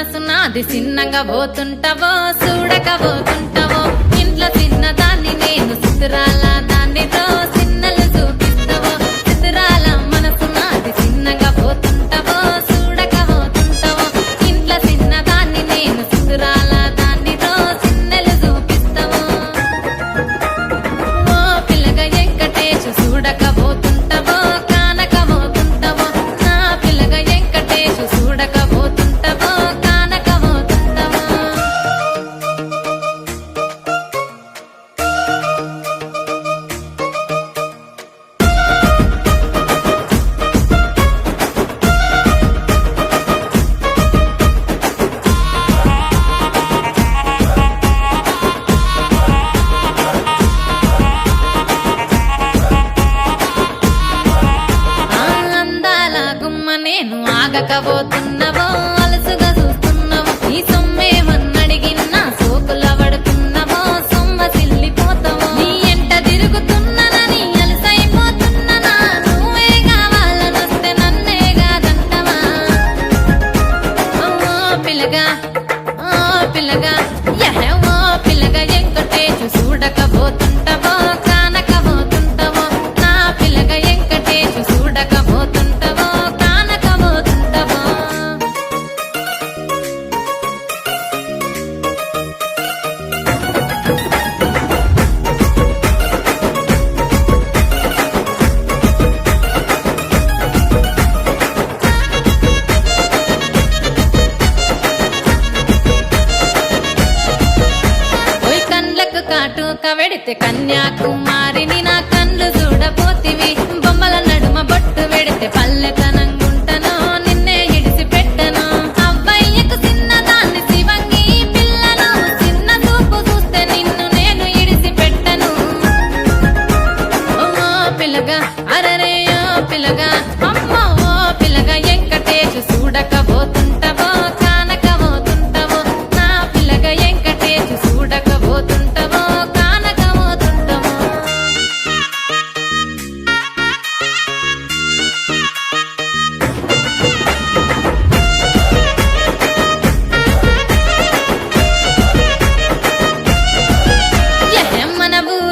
మనసు నాది చిన్నగా పోతుంటవో చూడక పోతుంటవో. ఇంట్లో తిన్నదాన్ని నేను సుతురాలా పుట్టబోతు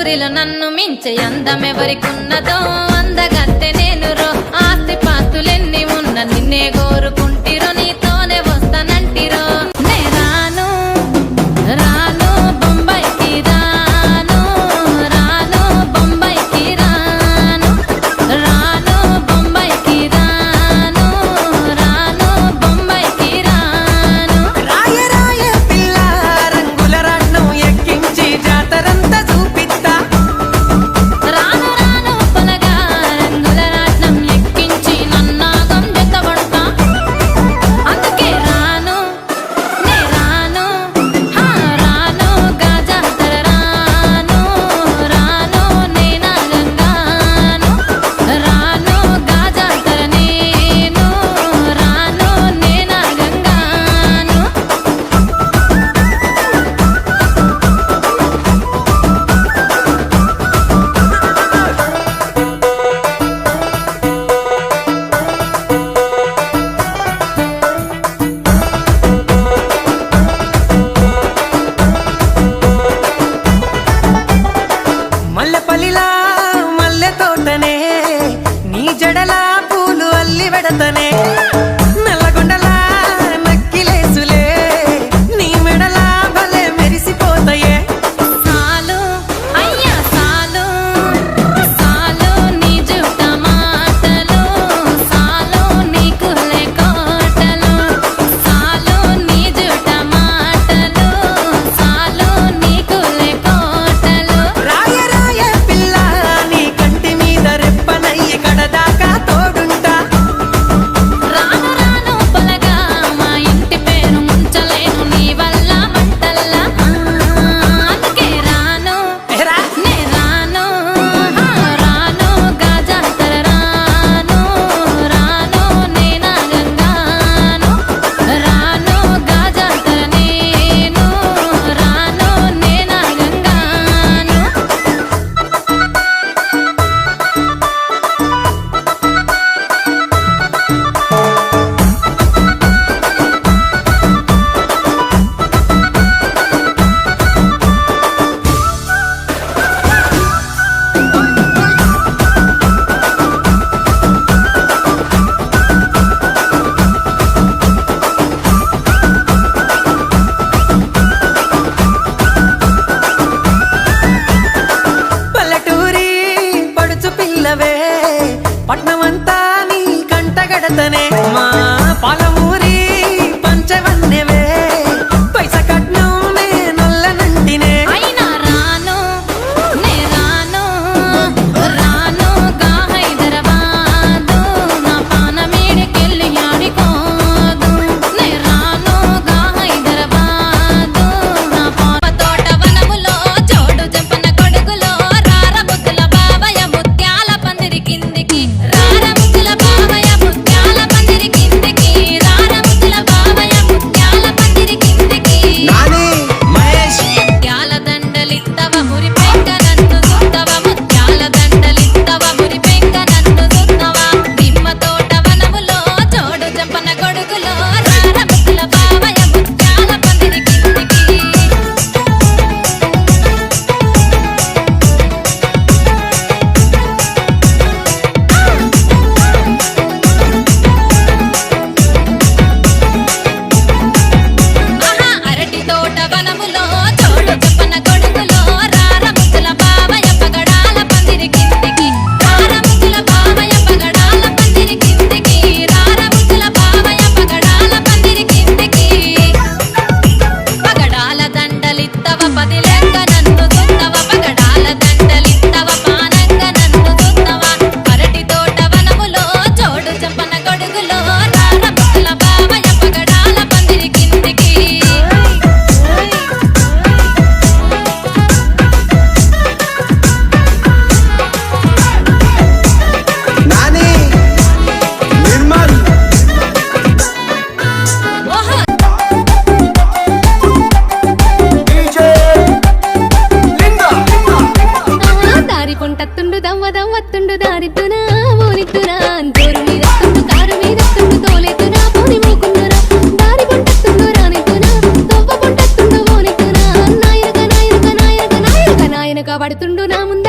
రాత్రిలో నన్ను మించే అందమెవరికున్నదో అందగత్తె నేను రో. ఆస్తి పాస్తులెన్ని ఉన్న నిన్నే కోరుకుంటే వస్తుండు దారితునా ఓనితునా పడుతుండు నా ముందు